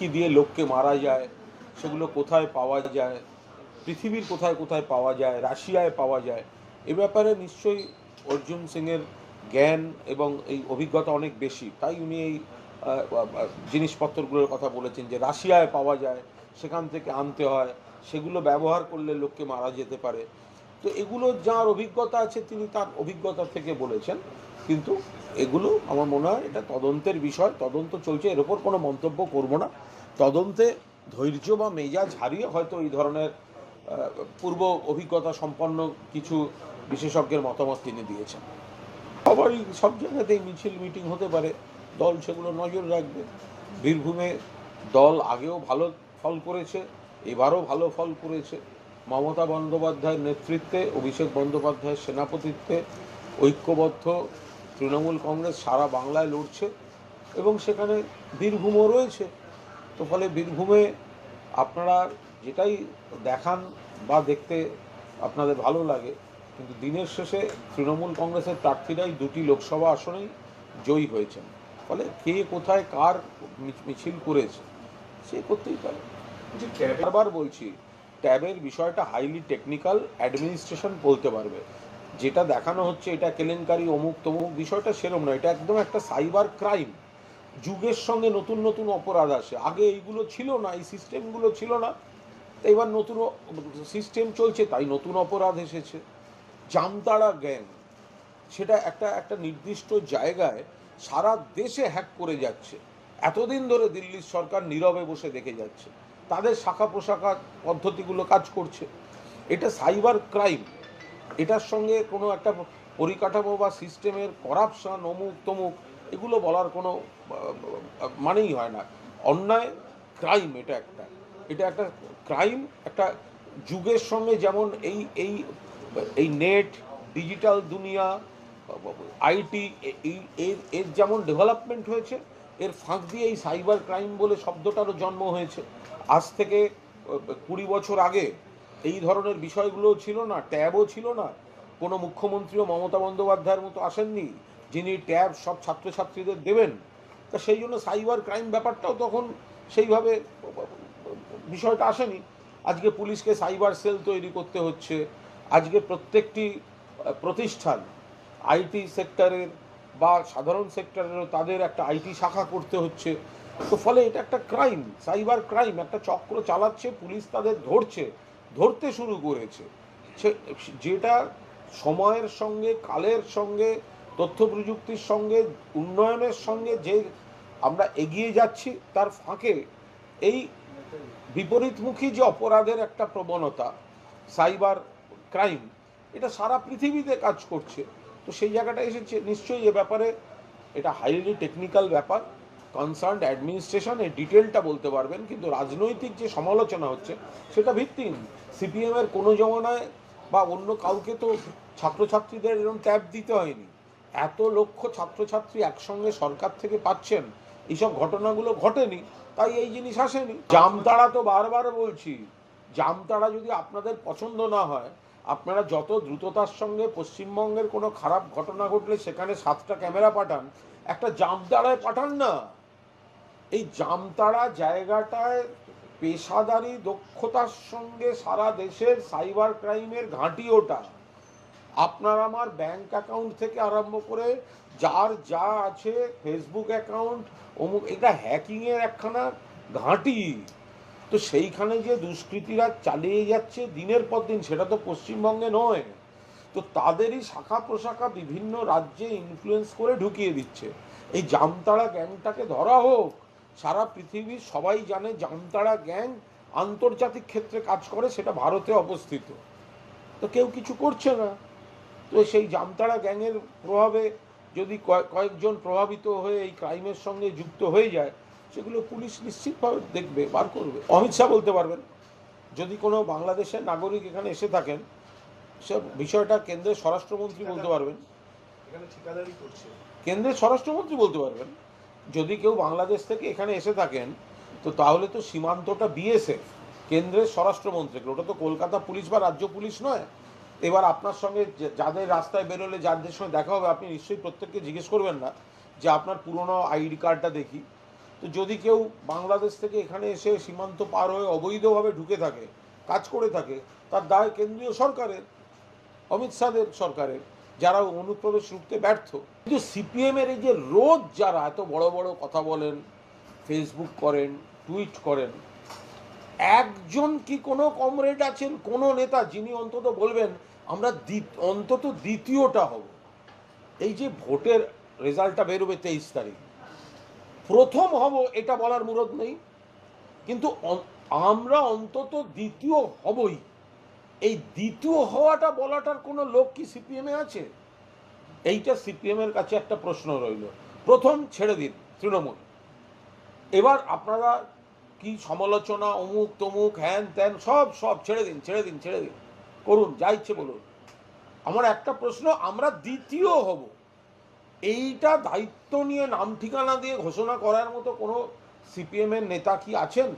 কি দিয়ে লোককে মারা যায়, সেগুলো কোথায় পাওয়া যায়, পৃথিবীর কোথায় কোথায় পাওয়া যায়, রাশিয়ায় পাওয়া যায়, এ ব্যাপারে নিশ্চয়ই অর্জুন সিংয়ের জ্ঞান এবং এই অভিজ্ঞতা অনেক বেশি। তাই উনি এই জিনিসপত্রগুলোর কথা বলেছেন যে রাশিয়ায় পাওয়া যায়, সেখান থেকে আনতে হয়, সেগুলো ব্যবহার করলে লোককে মারা যেতে পারে। তো এগুলো যার অভিজ্ঞতা আছে তিনি তার অভিজ্ঞতা থেকে বলেছেন। কিন্তু এগুলো আমার মনে হয় এটা তদন্তের বিষয়, তদন্ত চলছে, এর ওপর কোনো মন্তব্য করব না। তদন্তে ধৈর্য বা মেজাজ হারিয়ে হয়তো এই ধরনের পূর্ব অভিজ্ঞতা সম্পন্ন কিছু বিশেষজ্ঞের মতামত তিনি দিয়েছেন। সবারই সব জায়গাতেই মিছিল, মিটিং হতে পারে, দল সেগুলো নজর রাখবে। বীরভূমে দল আগেও ভালো ফল করেছে, এবারও ভালো ফল করেছে। মমতা বন্দ্যোপাধ্যায়ের নেতৃত্বে, অভিষেক বন্দ্যোপাধ্যায়ের সেনাপতিত্বে ঐক্যবদ্ধ তৃণমূল কংগ্রেস সারা বাংলায় লড়ছে এবং সেখানে বীরভূমও রয়েছে। তো ফলে বীরভূমে আপনারা যেটাই দেখান বা দেখতে আপনাদের ভালো লাগে, কিন্তু দিনের শেষে তৃণমূল কংগ্রেসের প্রার্থীরাই দুটি লোকসভা আসনেই জয়ী হয়েছেন। ফলে কে কোথায় কার মিছিল করেছে, সে করতেই পারে। বারবার বলছি ট্যাবের বিষয়টা হাইলি টেকনিক্যাল অ্যাডমিনিস্ট্রেশন বলতে পারবে। যেটা দেখানো হচ্ছে এটা কেলেঙ্কারি, অমুক তমুক, বিষয়টা সেরম না এটা একদম একটা সাইবার ক্রাইম যুগের সঙ্গে নতুন নতুন অপরাধ আসে। আগে এইগুলো ছিল না, এই সিস্টেমগুলো ছিল না। এবার নতুন সিস্টেম চলছে, তাই নতুন অপরাধ এসেছে। জামতাড়া গ্যাং সেটা একটা একটা নির্দিষ্ট জায়গায় সারা দেশে হ্যাক করে যাচ্ছে। এতদিন ধরে দিল্লির সরকার নীরবে বসে দেখে যাচ্ছে। তাদের শাখা প্রশাখা পদ্ধতিগুলো কাজ করছে। এটা সাইবার ক্রাইম। এটার সঙ্গে কোনো একটা পরিকাঠামো বা সিস্টেমের করাপশন, অমুক তমুক, এগুলো বলার কোনো, মানেই হয় না। অন্যায় ক্রাইম এটা একটা। এটা একটা ক্রাইম, একটা যুগের সঙ্গে যেমন এই এই এই নেট, ডিজিটাল দুনিয়া, আইটি, এই এর যেমন ডেভেলপমেন্ট হয়েছে এর ফাঁক দিয়ে এই সাইবার ক্রাইম বলে শব্দটারও জন্ম হয়েছে। আজ থেকে কুড়ি বছর আগে এই ধরনের বিষয়গুলো ছিল না, ট্যাবও ছিল না। কোনো মুখ্যমন্ত্রীও মমতা বন্দ্যোপাধ্যায়ের মতো আসেননি, যিনি ট্যাব সব ছাত্রছাত্রীদের দেবেন। তা সেই জন্য সাইবার ক্রাইম ব্যাপারটাও তখন সেইভাবে, বিষয়টা আসেনি। আজকে পুলিশকে সাইবার সেল তৈরি করতে হচ্ছে। আজকে প্রত্যেকটি প্রতিষ্ঠান আইটি সেক্টরের বা সাধারণ সেক্টরেরও তাদের একটা আইটি শাখা করতে হচ্ছে। তো ফলে এটা একটা ক্রাইম, সাইবার ক্রাইম, একটা চক্র চালাচ্ছে, পুলিশ তাদের ধরছে, ধরতে শুরু করেছে। যেটা সময়ের সঙ্গে, কালের সঙ্গে তথ্য প্রযুক্তির সঙ্গে, উন্নয়নের সঙ্গে যে আমরা এগিয়ে যাচ্ছি, তার ফাঁকে এই বিপরীতমুখী যে অপরাধের একটা প্রবণতা, সাইবার ক্রাইম, এটা সারা পৃথিবীতে কাজ করছে। তো সেই জায়গাটা এসেছে। নিশ্চয়ই এ ব্যাপারে এটা হাইলি টেকনিক্যাল ব্যাপার। কনসার্ন অ্যাডমিনিস্ট্রেশন এই ডিটেলটা বলতে পারবেন, কিন্তু রাজনৈতিক যে সমালোচনা হচ্ছে, সেটা ভিত্তিহীন। সিপিএম এর কোনো জমানায় বা অন্য কাউকে তো ছাত্রছাত্রীদের এরকম ট্যাব দিতে হয়নি। এত লক্ষ ছাত্রছাত্রী একসঙ্গে সরকার থেকে পাচ্ছেন, এইসব ঘটনাগুলো ঘটেনি, তাই এই জিনিস আসেনি। জামতাড়া তো বারবার বলছি। জামতাড়া যদি আপনাদের পছন্দ না হয়, আপনারা যত দ্রুততার সঙ্গে পশ্চিমবঙ্গের কোনো খারাপ ঘটনা ঘটলে সেখানে সাতটা ক্যামেরা পাঠান, একটা জামতাড়ায় পাঠান না। এই জামতাড়া জায়গাটায় পেশাদারি দক্ষতার সঙ্গে সারা দেশের সাইবার ক্রাইমের ঘাঁটি ওটা। আপনার আমার ব্যাংক অ্যাকাউন্ট থেকে আরম্ভ করে যার যা আছে, ফেসবুক অ্যাকাউন্ট, অমুক, এটা হ্যাকিংয়ের একখানা ঘাঁটি। তো সেইখানে যে দুষ্কৃতীরা চালিয়ে যাচ্ছে দিনের পর দিন, সেটা তো পশ্চিমবঙ্গে নয়। তো তাদেরই শাখা প্রশাখা বিভিন্ন রাজ্যে ইনফ্লুয়েন্স করে ঢুকিয়ে দিচ্ছে। এই জামতাড়া গ্যাংটাকে ধরা হোক, সারা পৃথিবীর সবাই জানে জামতাড়া গ্যাং আন্তর্জাতিক ক্ষেত্রে কাজ করে, সেটা ভারতে অবস্থিত। তো কেউ কিছু করছে না। তো সেই জামতাড়া গ্যাংয়ের প্রভাবে যদি কয়েক- কয়েকজন প্রভাবিত হয়ে এই ক্রাইমের সঙ্গে যুক্ত হয়ে যায় সেগুলো পুলিশ নিশ্চিতভাবে দেখবে বার করবে। অমিত শাহ বলতে পারবেন যদি কোনো বাংলাদেশের নাগরিক এখানে এসে থাকেন সে বিষয়টা কেন্দ্রের স্বরাষ্ট্রমন্ত্রী বলতে পারবেন। কেন্দ্রের স্বরাষ্ট্রমন্ত্রী বলতে পারবেন যদি কেউ বাংলাদেশ থেকে এখানে এসে থাকেন তো তাহলে তো সীমান্তটা বিএসএফ কেন্দ্রের স্বরাষ্ট্রমন্ত্রীকে ওটা তো কলকাতা পুলিশ বা রাজ্য পুলিশ নয়। এবার আপনার সঙ্গে যাদের রাস্তায় বেরোলে যাদের সঙ্গে দেখা হবে আপনি নিশ্চয়ই প্রত্যেককে জিজ্ঞেস করবেন না যে আপনার পুরনো আইডি কার্ডটা দেখি। তো যদি কেউ বাংলাদেশ থেকে এখানে এসে সীমান্ত পার হয়ে অবৈধভাবে ঢুকে থাকে, কাজ করে থাকে, তার দায় কেন্দ্রীয় সরকারের, অমিত শাহের সরকারের, যারা অনুপ্রবেশ রুখতে ব্যর্থ। কিন্তু সিপিএমের এই যে রোজ যারা, এত বড় বড় কথা বলেন ফেসবুক করেন, টুইট করেন, একজন কি কোনো কমরেড আছেন, কোনো নেতা যিনি অন্তত বলবেন, আমরা অন্তত দ্বিতীয়টা হব। এই যে ভোটের রেজাল্টটা বেরোবে তেইশ তারিখ প্রথম হব, এটা বলার মুরদ নেই। কিন্তু আমরা অন্তত দ্বিতীয় হবই। এই দ্বিতীয় হওয়াটা বলাটার কোনো লোক কি সিপিএমে আছে? এইটা সিপিএমের কাছে একটা প্রশ্ন রইল। প্রথম ছেড়ে দিন তৃণমূল। এবার আপনারা কি সমালোচনা, অমুক তমুক, হ্যান ত্যান, সব সব ছেড়ে দিন ছেড়ে দিন ছেড়ে দিন। করুন, যা ইচ্ছে বলুন। আমার একটা প্রশ্ন, আমরা দ্বিতীয় হব। এইটা দায়িত্ব নিয়ে নাম ঠিকানা দিয়ে ঘোষণা করার মতো কোনো সিপিএমের নেতা কি আছেন?